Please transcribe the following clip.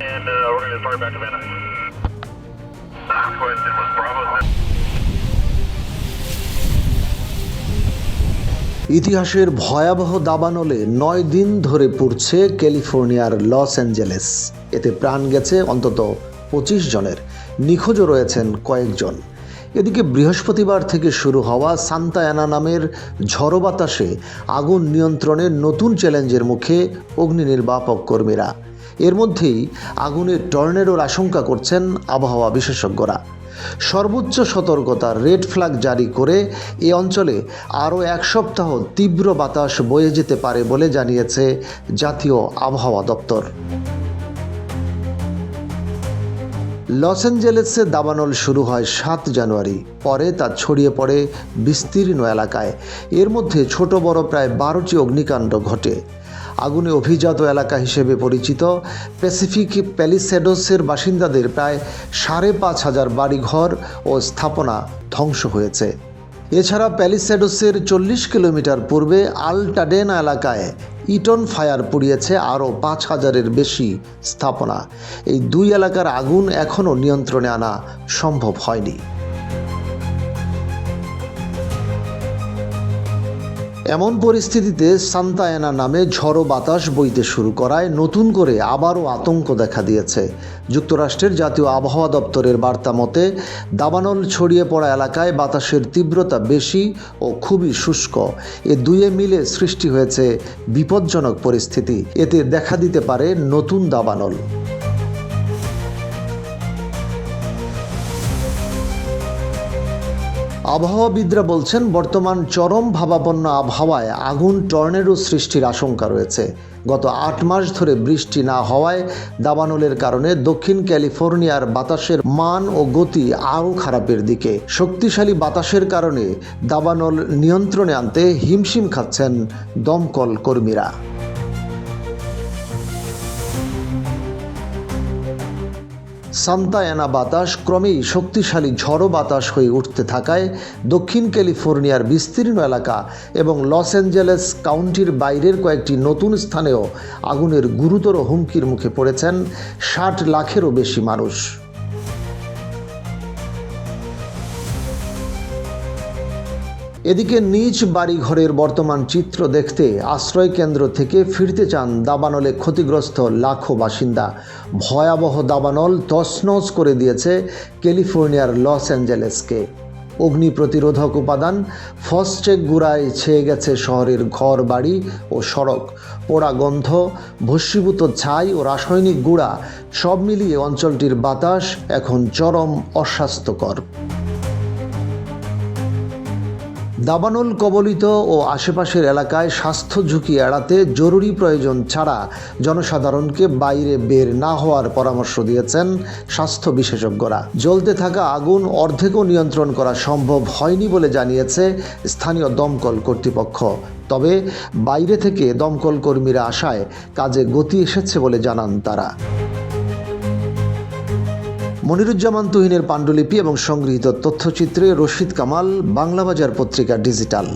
Charlie, far back of Anna. Last question was Bravo. ইতিহাসের ভয়াবহ দাবানলে নয় দিন ধরে পুড়ছে ক্যালিফোর্নিয়ার লস অ্যাঞ্জেলেস এতে প্রাণ গেছে অন্তত পঁচিশ জনের নিখোঁজও রয়েছেন কয়েকজন এদিকে বৃহস্পতিবার থেকে শুরু হওয়া সান্তা অ্যানা নামের ঝড়ো বাতাসে আগুন নিয়ন্ত্রণের নতুন চ্যালেঞ্জের মুখে অগ্নি নির্বাপক কর্মীরা এর মধ্যেই আগুনের টর্নেডোর আশঙ্কা করছেন আবহাওয়া বিশেষজ্ঞরা। সর্বোচ্চ সতর্কতার রেড ফ্ল্যাগ জারি করে এ অঞ্চলে আরও এক সপ্তাহ তীব্র বাতাস বয়ে যেতে পারে বলে জানিয়েছে জাতীয় আবহাওয়া দপ্তর। লস অ্যাঞ্জেলেসে দাবানল শুরু হয় সাত জানুয়ারি। পরে তা ছড়িয়ে পড়ে বিস্তীর্ণ এলাকায়। এর মধ্যে ছোট বড় প্রায় বারোটি অগ্নিকাণ্ড ঘটে। আগুনে অভিজাত এলাকা হিসেবে পরিচিত। প্যাসিফিক প্যালিসেডোসের বাসিন্দাদের প্রায় সাড়ে পাঁচ হাজার বাড়িঘর ও স্থাপনা ধ্বংস হয়েছে। এছাড়া প্যালিসেডোসের চল্লিশ কিলোমিটার পূর্বে আলটাডেনা এলাকায় ইটন ফায়ার পুড়িয়েছে আরও পাঁচ হাজারের বেশি স্থাপনা। এই দুই এলাকার আগুন এখনও নিয়ন্ত্রণে আনা সম্ভব হয়নি। এমন পরিস্থিতিতে সান্তায়ানা নামে ঝড়ো বাতাস বইতে শুরু করায় নতুন করে আবারও আতঙ্ক দেখা দিয়েছে। যুক্তরাষ্ট্রের জাতীয় আবহাওয়া দপ্তরের বার্তা মতে, দাবানল ছড়িয়ে পড়া এলাকায় বাতাসের তীব্রতা বেশি ও খুবই শুষ্ক। এ দুয়ে মিলে সৃষ্টি হয়েছে বিপজ্জনক পরিস্থিতি। এতে দেখা দিতে পারে নতুন দাবানল। আবহাওয়াবিদরা বলছেন, বর্তমান চরম ভাবাপন্ন আবহাওয়ায় আগুন, টর্নেডো সৃষ্টির আশঙ্কা রয়েছে। গত আট মাস ধরে বৃষ্টি না হওয়ায় দাবানলের কারণে দক্ষিণ ক্যালিফোর্নিয়ার বাতাসের মান ও গতি আরও খারাপের দিকে। শক্তিশালী বাতাসের কারণে দাবানল নিয়ন্ত্রণে আনতে হিমশিম খাচ্ছেন দমকল কর্মীরা। সান্তায়ানা বাতাস ক্রমেই শক্তিশালী ঝড়ো বাতাস হয়ে উঠতে থাকায় দক্ষিণ ক্যালিফোর্নিয়ার বিস্তীর্ণ এলাকা এবং লস অ্যাঞ্জেলেস কাউন্টির বাইরের কয়েকটি নতুন স্থানেও আগুনের গুরুতর হুমকির মুখে পড়েছেন ষাট লাখেরও বেশি মানুষ। এদিকে নিজ বাড়িঘরের বর্তমান চিত্র দেখতে আশ্রয় কেন্দ্র থেকে ফিরতে চান দাবানলে ক্ষতিগ্রস্ত লাখো বাসিন্দা। ভয়াবহ দাবানল তছনছ করে দিয়েছে ক্যালিফোর্নিয়ার লস অ্যাঞ্জেলেসকে। অগ্নি প্রতিরোধক উপাদান ফসচেক গুড়ায় ছেয়ে গেছে শহরের ঘর বাড়ি ও সড়ক। পোড়া গন্ধ, ভস্মীভূত ছাই ও রাসায়নিক গুঁড়া সব মিলিয়ে অঞ্চলটির বাতাস এখন চরম অস্বাস্থ্যকর। দাবানল কবলিত ও আশেপাশের এলাকায় স্বাস্থ্য ঝুঁকি এড়াতে জরুরি প্রয়োজন ছাড়া জনসাধারণকে বাইরে বের না হওয়ার পরামর্শ দিয়েছেন স্বাস্থ্য বিশেষজ্ঞরা। জ্বলতে থাকা আগুন অর্ধেকও নিয়ন্ত্রণ করা সম্ভব হয়নি বলে জানিয়েছে স্থানীয় দমকল কর্তৃপক্ষ। তবে বাইরে থেকে দমকল কর্মীরা আসায় কাজে গতি এসেছে বলে জানান তারা। মনিরুজ্জামান তুহিনের পাণ্ডুলিপি এবং সংগৃহীত তথ্যচিত্রে রশিদ কামাল বাংলাবাজার পত্রিকা ডিজিটাল।